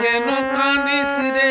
কেন কাঁদিস রে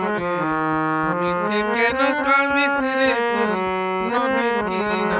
তুমি যে কেন কাঁদিস রে তোর নবীর কিনা